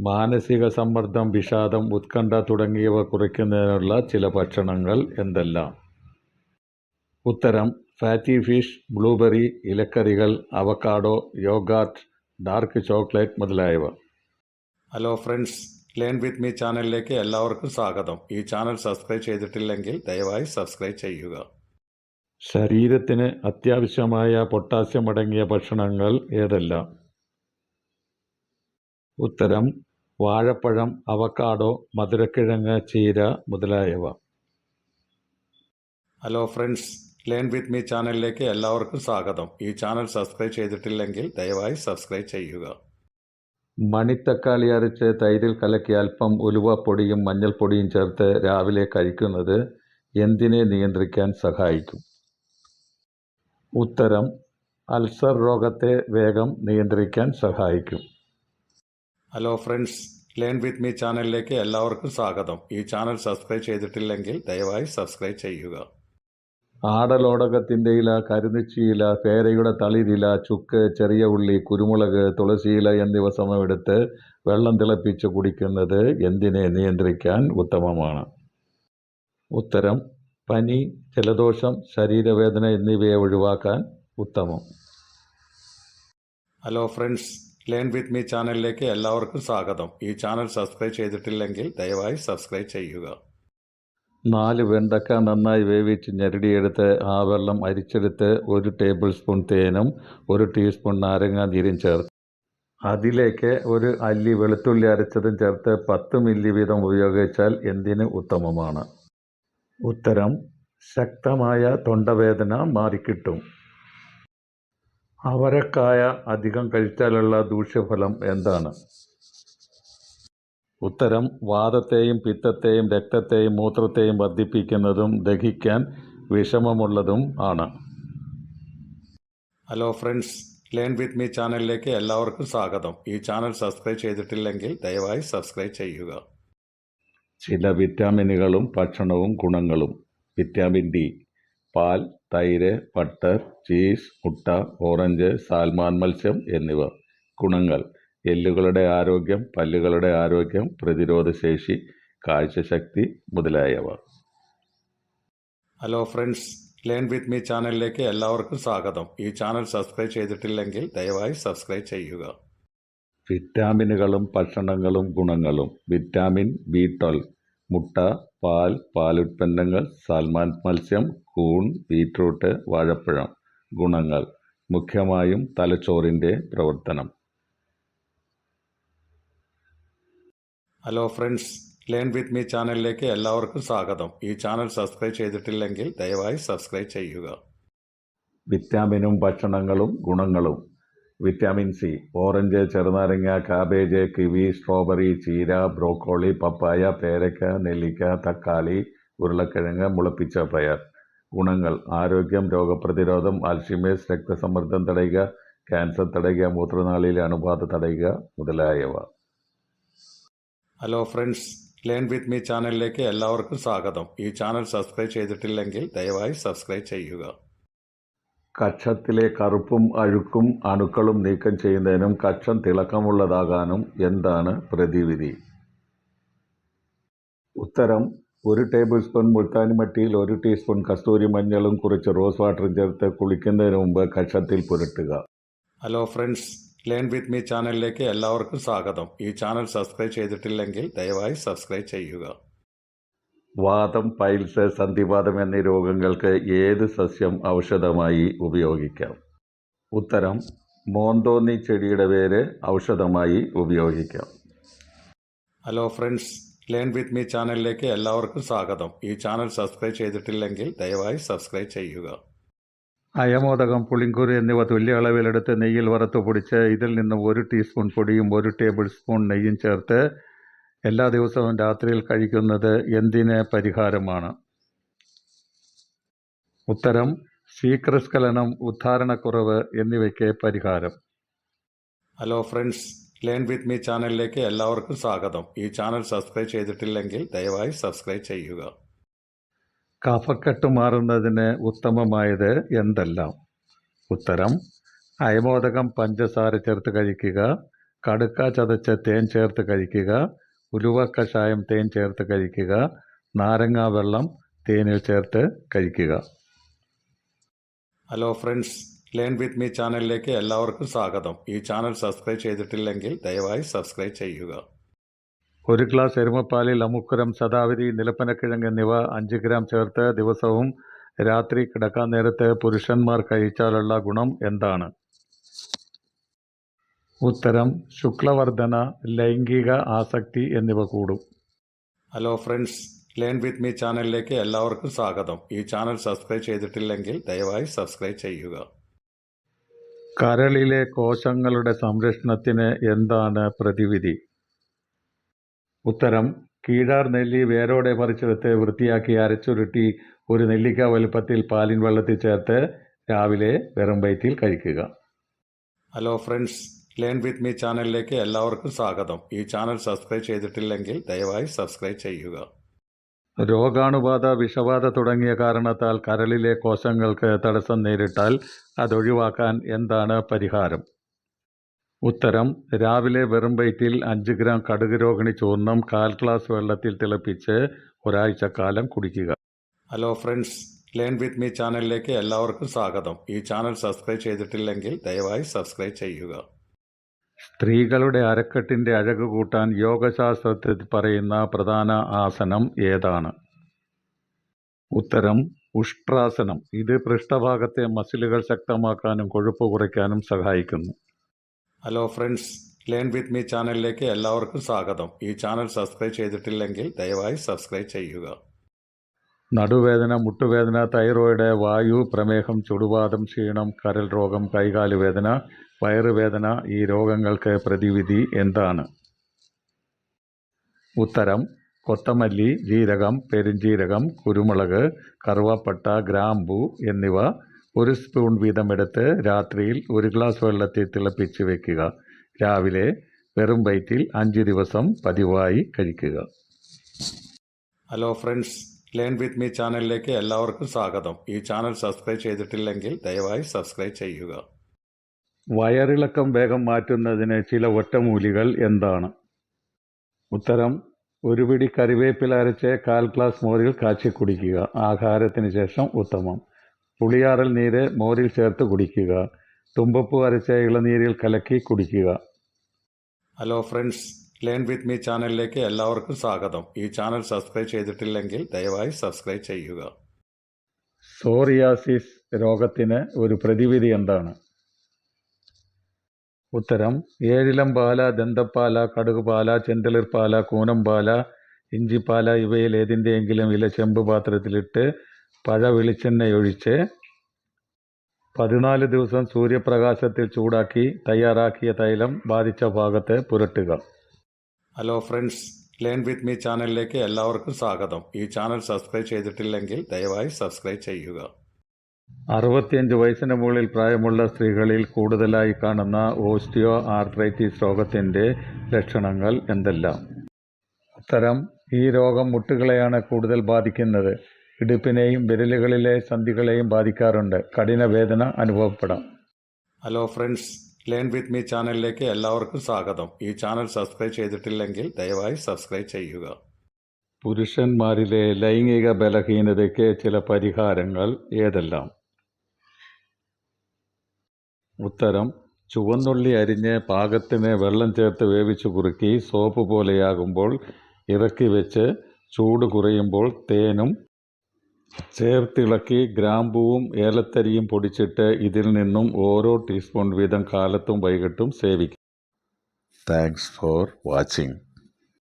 മാനസിക സമ്മർദ്ദം വിഷാദം ഉത്കണ്ഠ തുടങ്ങിയവ കുറയ്ക്കുന്നതിനുള്ള ചില ഭക്ഷണങ്ങൾ എന്തെല്ലാം? ഉത്തരം ഫാറ്റി ഫിഷ് ബ്ലൂബെറി ഇലക്കറികൾ അവക്കാഡോ യോഗാർട്ട് ഡാർക്ക് ചോക്ലേറ്റ് മുതലായവ. Hello friends learn with me ചാനലിലേക്ക് എല്ലാവർക്കും സ്വാഗതം. ഈ ചാനൽ സബ്സ്ക്രൈബ് ചെയ്തിട്ടില്ലെങ്കിൽ ദയവായി സബ്സ്ക്രൈബ് ചെയ്യുക. ശരീരത്തിന് അത്യാവശ്യമായ പൊട്ടാസ്യം അടങ്ങിയ ഭക്ഷണങ്ങൾ ഏതെല്ലാം? ഉത്തരം വാഴപ്പഴം അവക്കാഡോ മധുരക്കിഴങ്ങ് ചീര മുതലായവ. Hello friends learn with me ചാനലിലേക്ക് എല്ലാവർക്കും സ്വാഗതം. ഈ ചാനൽ സബ്സ്ക്രൈബ് ചെയ്തിട്ടില്ലെങ്കിൽ ദയവായി സബ്സ്ക്രൈബ് ചെയ്യുക. മണിത്തക്കാളി അരച്ച് തൈരിൽ കലക്കി അല്പം ഉലുവപ്പൊടിയും മഞ്ഞൾപ്പൊടിയും ചേർത്ത് രാവിലെ കഴിക്കുന്നത് എന്തിനെ നിയന്ത്രിക്കാൻ സഹായിക്കും? ഉത്തരം അൾസർ രോഗത്തെ വേഗം നിയന്ത്രിക്കാൻ സഹായിക്കും. Hello friends learn with me ചാനലിലേക്ക് എല്ലാവർക്കും സ്വാഗതം. ഈ ചാനൽ സബ്സ്ക്രൈബ് ചെയ്തിട്ടില്ലെങ്കിൽ ദയവായി സബ്സ്ക്രൈബ് ചെയ്യുക. ആടലോടകത്തിന്റെ ഇല കരുന്നിച്ചിയില പേരയുടെ തളിരില ചുക്ക് ചെറിയ ഉള്ളി കുരുമുളക് തുളസിയില എന്നിവ സമമെടുത്ത് വെള്ളം തിളപ്പിച്ച് കുടിക്കുന്നത് എന്തിനെ നിയന്ത്രിക്കാൻ ഉത്തമമാണ്? ഉത്തരം പനി ജലദോഷം ശരീരവേദന എന്നിവയെ ഒഴിവാക്കാൻ ഉത്തമം. Hello friends learn with me ചാനലിലേക്ക് എല്ലാവർക്കും സ്വാഗതം. ഈ ചാനൽ സബ്സ്ക്രൈബ് ചെയ്തിട്ടില്ലെങ്കിൽ ദയവായി സബ്സ്ക്രൈബ് ചെയ്യുക. നാല് വെണ്ടക്ക നന്നായി വേവിച്ച് ഞെരടിയെടുത്ത് ആ വെള്ളം അരിച്ചെടുത്ത് ഒരു ടേബിൾ സ്പൂൺ തേനും ഒരു ടീസ്പൂൺ നാരങ്ങ നീരും ചേർത്ത്. അതിലേക്ക് ഒരു അല്ലി വെളുത്തുള്ളി അരച്ചതും ചേർത്ത് പത്ത് മില്ലി വീതം ഉപയോഗിച്ചാൽ എന്തിന് ഉത്തമമാണ്? ഉത്തരം ശക്തമായ തൊണ്ടവേദന മാറിക്കിട്ടും. അവരക്കായ അധികം കഴിച്ചാലുള്ള ദൂഷ്യഫലം എന്താണ്? ഉത്തരം വാദത്തെയും പിത്തത്തെയും രക്തത്തെയും മൂത്രത്തെയും വർദ്ധിപ്പിക്കുന്നതും ദഹിക്കാൻ വിഷമമുള്ളതും ആണ്. Hello friends learn with me ചാനലിലേക്ക് എല്ലാവർക്കും സ്വാഗതം. ഈ ചാനൽ സബ്സ്ക്രൈബ് ചെയ്തിട്ടില്ലെങ്കിൽ ദയവായി സബ്സ്ക്രൈബ് ചെയ്യുക. ചില വിറ്റാമിനുകളും ഭക്ഷണവും ഗുണങ്ങളും വിറ്റാമിൻ ഡി പാൽ തൈര് ബട്ടർ ചീസ് മുട്ട ഓറഞ്ച് സാൽമാൻ മത്സ്യം എന്നിവ. ഗുണങ്ങൾ. എല്ലുകളുടെ ആരോഗ്യം പല്ലുകളുടെ ആരോഗ്യം പ്രതിരോധശേഷി കാഴ്ചശക്തി മുതലായവ. Hello friends learn with me ചാനലിലേക്ക് എല്ലാവർക്കും സ്വാഗതം. ഈ ചാനൽ സബ്സ്ക്രൈബ് ചെയ്തിട്ടില്ലെങ്കിൽ ദയവായി സബ്സ്ക്രൈബ് ചെയ്യുക. വിറ്റാമിനുകളും ഭക്ഷണങ്ങളും ഗുണങ്ങളും. Vitamin B twelve. മുട്ട പാൽ പാലുൽപ്പന്നങ്ങൾ സാൽമാൻ മത്സ്യം കൂൺ ബീറ്റ്റൂട്ട് വാഴപ്പഴം. ഗുണങ്ങൾ. മുഖ്യമായും തലച്ചോറിന്റെ പ്രവർത്തനം. Hello friends learn with me ചാനലിലേക്ക് എല്ലാവർക്കും സ്വാഗതം. ഈ ചാനൽ സബ്സ്ക്രൈബ് ചെയ്തിട്ടില്ലെങ്കിൽ ദയവായി സബ്സ്ക്രൈബ് ചെയ്യുക. വിറ്റാമിനും ഭക്ഷണങ്ങളും ഗുണങ്ങളും. വിറ്റാമിൻ സി ഓറഞ്ച് ചെറുനാരങ്ങ കാബേജ് കിവി സ്ട്രോബെറി ചീര ബ്രോക്കോളി പപ്പായ പേരക്ക നെല്ലിക്ക തക്കാളി ഉരുളക്കിഴങ്ങ് മുളപ്പിച്ച പയർ. ഗുണങ്ങൾ ആരോഗ്യം രോഗപ്രതിരോധം അൽഷിമേസ് രക്തസമ്മർദ്ദം തടയുക ക്യാൻസർ തടയുക മൂത്രനാളിയിലെ അണുബാധ തടയുക മുതലായവ. Hello friends learn with me ചാനലിലേക്ക് എല്ലാവർക്കും സ്വാഗതം. ഈ ചാനൽ സബ്സ്ക്രൈബ് ചെയ്തിട്ടില്ലെങ്കിൽ ദയവായി സബ്സ്ക്രൈബ് ചെയ്യുക. കക്ഷത്തിലെ കറുപ്പും അഴുക്കും അണുക്കളും നീക്കം ചെയ്യുന്നതിനും കക്ഷം തിളക്കമുള്ളതാകാനും എന്താണ് പ്രതിവിധി? ഉത്തരം ഒരു ടേബിൾ സ്പൂൺ മുൾത്താനി മട്ടിയിൽ ഒരു ടീസ്പൂൺ കസ്തൂരി മഞ്ഞളും കുറച്ച് റോസ് വാട്ടറും ചേർത്ത് കുളിക്കുന്നതിന് മുമ്പ് കക്ഷത്തിൽ പുരട്ടുക. Hello friends learn with me ചാനലിലേക്ക് എല്ലാവർക്കും സ്വാഗതം. ഈ ചാനൽ സബ്സ്ക്രൈബ് ചെയ്തിട്ടില്ലെങ്കിൽ ദയവായി സബ്സ്ക്രൈബ് ചെയ്യുക. വാദം പൈൽസ് സന്ധിവാദം എന്നീ രോഗങ്ങൾക്ക് ഏത് സസ്യം ഔഷധമായി ഉപയോഗിക്കാം? ഉത്തരം മോന്തോന്നി ചെടിയുടെ പേര് ഔഷധമായി ഉപയോഗിക്കാം. Hello friends learn with me ചാനലിലേക്ക് എല്ലാവർക്കും സ്വാഗതം. ഈ ചാനൽ സബ്സ്ക്രൈബ് ചെയ്തിട്ടില്ലെങ്കിൽ ദയവായി സബ്സ്ക്രൈബ് ചെയ്യുക. അയമോദകം പുളിങ്കുറി എന്നിവ തുല്യ അളവിലെടുത്ത് നെയ്യിൽ വറുത്ത് പൊടിച്ച് ഇതിൽ നിന്നും ഒരു ടീസ്പൂൺ പൊടിയും ഒരു ടേബിൾ സ്പൂൺ നെയ്യും ചേർത്ത് എല്ലാ ദിവസവും രാത്രിയിൽ കഴിക്കുന്നത് എന്തിന് പരിഹാരമാണ്? ഉത്തരം ശീക്രസ്ഖലനം ഉദ്ധാരണക്കുറവ് എന്നിവയ്ക്ക് പരിഹാരം. Hello friends learn with me ചാനലിലേക്ക് എല്ലാവർക്കും സ്വാഗതം. ഈ ചാനൽ സബ്സ്ക്രൈബ് ചെയ്തിട്ടില്ലെങ്കിൽ ദയവായി സബ്സ്ക്രൈബ് ചെയ്യുക. കഫക്കെട്ട് മാറുന്നതിന് ഉത്തമമായത് എന്തെല്ലാം? ഉത്തരം അയമോദകം പഞ്ചസാര ചേർത്ത് കഴിക്കുക കടുക്ക ചതച്ച തേൻ ചേർത്ത് കഴിക്കുക ഉലുവ കഷായം തേൻ ചേർത്ത് കഴിക്കുക. നാരങ്ങാ വെള്ളം തേനിൽ ചേർത്ത് കഴിക്കുക. Hello friends learn with me ചാനലിലേക്ക് എല്ലാവർക്കും സ്വാഗതം. ഈ ചാനൽ സബ്സ്ക്രൈബ് ചെയ്തിട്ടില്ലെങ്കിൽ ദയവായി സബ്സ്ക്രൈബ് ചെയ്യുക. ഒരു ഗ്ലാസ് എരുമപ്പാലിൽ അമുക്കുരം സദാവരി നിലപ്പനക്കിഴങ്ങ് എന്നിവ അഞ്ച് ഗ്രാം ചേർത്ത് ദിവസവും രാത്രി കിടക്കാൻ നേരത്ത് പുരുഷന്മാർ കഴിച്ചാലുള്ള ഗുണം എന്താണ്? ഉത്തരം ശുക്ലവർധന ലൈംഗിക ആസക്തി എന്നിവ കൂടും. Hello friends learn with me ചാനലിലേക്ക് എല്ലാവർക്കും സ്വാഗതം. ഈ ചാനൽ സബ്സ്ക്രൈബ് ചെയ്തിട്ടില്ലെങ്കിൽ ദയവായി സബ്സ്ക്രൈബ് ചെയ്യുക. കരളിലെ കോശങ്ങളുടെ സംരക്ഷണത്തിന് എന്താണ് പ്രതിവിധി? ഉത്തരം കീഴാർ നെല്ലി വേരോടെ പറിച്ചെടുത്ത് വൃത്തിയാക്കി അരച്ചുരുട്ടി ഒരു നെല്ലിക്ക വലുപ്പത്തിൽ പാലിൻ വെള്ളത്തിൽ ചേർത്ത് രാവിലെ വെറും വയറ്റിൽ കഴിക്കുക. Hello friends learn with me ചാനലിലേക്ക് എല്ലാവർക്കും സ്വാഗതം. ഈ ചാനൽ സബ്സ്ക്രൈബ് ചെയ്തിട്ടില്ലെങ്കിൽ ദയവായി സബ്സ്ക്രൈബ് ചെയ്യുക. രോഗാണുബാധ വിഷബാധ തുടങ്ങിയ കാരണത്താൽ കരളിലെ കോശങ്ങൾക്ക് തടസ്സം നേരിട്ടാൽ അതൊഴിവാക്കാൻ എന്താണ് പരിഹാരം? ഉത്തരം രാവിലെ വെറും വയറ്റിൽ അഞ്ച് ഗ്രാം കടുക് രോഹിണി ചൂർണം കാൽ ഗ്ലാസ് വെള്ളത്തിൽ തിളപ്പിച്ച് ഒരാഴ്ചക്കാലം കുടിക്കുക. Hello friends learn with me ചാനലിലേക്ക് എല്ലാവർക്കും സ്വാഗതം. ഈ ചാനൽ സബ്സ്ക്രൈബ് ചെയ്തിട്ടില്ലെങ്കിൽ ദയവായി സബ്സ്ക്രൈബ് ചെയ്യുക. സ്ത്രീകളുടെ അരക്കെട്ടിന്റെ അഴക് കൂട്ടാൻ യോഗശാസ്ത്രത്തിൽ പറയുന്ന പ്രധാന ആസനം ഏതാണ്? ഉത്തരം ഉഷ്ട്രാസനം. ഇത് പൃഷ്ഠഭാഗത്തെ മസിലുകൾ ശക്തമാക്കാനും കൊഴുപ്പ് കുറയ്ക്കാനും സഹായിക്കുന്നു. Hello friends learn with me ചാനലിലേക്ക് എല്ലാവർക്കും സ്വാഗതം. ഈ ചാനൽ സബ്സ്ക്രൈബ് ചെയ്തിട്ടില്ലെങ്കിൽ ദയവായി സബ്സ്ക്രൈബ് ചെയ്യുക. നടുവേദന മുട്ടുവേദന തൈറോയിഡ് വായു പ്രമേഹം ചുടുവാദം ക്ഷീണം കരൽ രോഗം കൈകാൽ വേദന വയറുവേദന ഈ രോഗങ്ങൾക്ക് പ്രതിവിധി എന്താണ്? ഉത്തരം കൊത്തമല്ലി ജീരകം പെരുംജീരകം കുരുമുളക് കറുവപ്പട്ട ഗ്രാമ്പു എന്നിവ ഒരു സ്പൂൺ വീതം എടുത്ത് രാത്രിയിൽ ഒരു ഗ്ലാസ് വെള്ളത്തിൽ തിളപ്പിച്ച് വെക്കുക. രാവിലെ വെറും വയറ്റിൽ അഞ്ച് ദിവസം പതിവായി കഴിക്കുക. Hello friends learn with me ചാനലിലേക്ക് എല്ലാവർക്കും സ്വാഗതം. ഈ ചാനൽ സബ്സ്ക്രൈബ് ചെയ്തിട്ടില്ലെങ്കിൽ ദയവായി സബ്സ്ക്രൈബ് ചെയ്യുക. വയറിളക്കം വേഗം മാറ്റുന്നതിന് ചില ഒറ്റമൂലികൾ എന്താണ്? ഉത്തരം ഒരു പിടി കറിവേപ്പില അരച്ച് കാൽ ഗ്ലാസ് മോരിൽ കാച്ചി കുടിക്കുക. ആഹാരത്തിന് ശേഷം ഉത്തമം. പുളിയാറൽ നീര് മോരിൽ ചേർത്ത് കുടിക്കുക. തുമ്പപ്പൂ അരച്ച ഇളനീരിൽ കലക്കി കുടിക്കുക. Hello friends learn with me ചാനലിലേക്ക് എല്ലാവർക്കും സ്വാഗതം. ഈ ചാനൽ സബ്സ്ക്രൈബ് ചെയ്തിട്ടില്ലെങ്കിൽ ദയവായി സബ്സ്ക്രൈബ് ചെയ്യുക. സോറിയാസിസ് രോഗത്തിന് ഒരു പ്രതിവിധി എന്താണ്? ഉത്തരം ഏഴിലം പാല ദന്തപ്പാല കടുകുപാല ചെന്തളിർപ്പാല കൂനമ്പാല ഇഞ്ചിപ്പാല ഇവയിൽ ഏതിന്റെയെങ്കിലും ഇല ചെമ്പ് പാത്രത്തിലിട്ട് പഴ വെളിച്ചെണ്ണയൊഴിച്ച് പതിനാല് ദിവസം സൂര്യപ്രകാശത്തിൽ ചൂടാക്കി തയ്യാറാക്കിയ തൈലം ബാധിച്ച ഭാഗത്ത് പുരട്ടുക. Hello friends learn with me ചാനലിലേക്ക് എല്ലാവർക്കും സ്വാഗതം. ഈ ചാനൽ സബ്സ്ക്രൈബ് ചെയ്തിട്ടില്ലെങ്കിൽ ദയവായി സബ്സ്ക്രൈബ് ചെയ്യുക. അറുപത്തിയഞ്ച് വയസ്സിന് മുകളിൽ പ്രായമുള്ള സ്ത്രീകളിൽ കൂടുതലായി കാണുന്ന ഓസ്റ്റിയോ ആർത്രൈറ്റിസ് രോഗത്തിന്റെ ലക്ഷണങ്ങൾ എന്തെല്ലാം? ഉത്തരം ഈ രോഗം മുട്ടുകളെയാണ് കൂടുതൽ ബാധിക്കുന്നത്. ഇടുപ്പിനെയും വിരലുകളിലെ സന്ധികളെയും ബാധിക്കാറുണ്ട്. കഠിന വേദന അനുഭവപ്പെടാം. Hello friends learn with me ചാനലിലേക്ക് എല്ലാവർക്കും സ്വാഗതം. ഈ ചാനൽ സബ്സ്ക്രൈബ് ചെയ്തിട്ടില്ലെങ്കിൽ ദയവായി സബ്സ്ക്രൈബ് ചെയ്യുക. പുരുഷന്മാരിലെ ലൈംഗിക ബലഹീനതയ്ക്ക് ചില പരിഹാരങ്ങൾ ഏതെല്ലാം? ഉത്തരം ചുവന്നുള്ളി അരിഞ്ഞ് പാകത്തിന് വെള്ളം ചേർത്ത് വേവിച്ച് കുറുക്കി സോപ്പ് പോലെയാകുമ്പോൾ ഇറക്കി വെച്ച് ചൂട് കുറയുമ്പോൾ തേനും ചേർത്തിളക്കി ഗ്രാമ്പൂവും ഏലത്തരിയും പൊടിച്ചിട്ട് ഇതിൽ നിന്നും ഓരോ ടീസ്പൂൺ വീതം കാലത്തും വൈകിട്ടും സേവിക്കും താങ്ക്സ് ഫോർ വാച്ചിങ്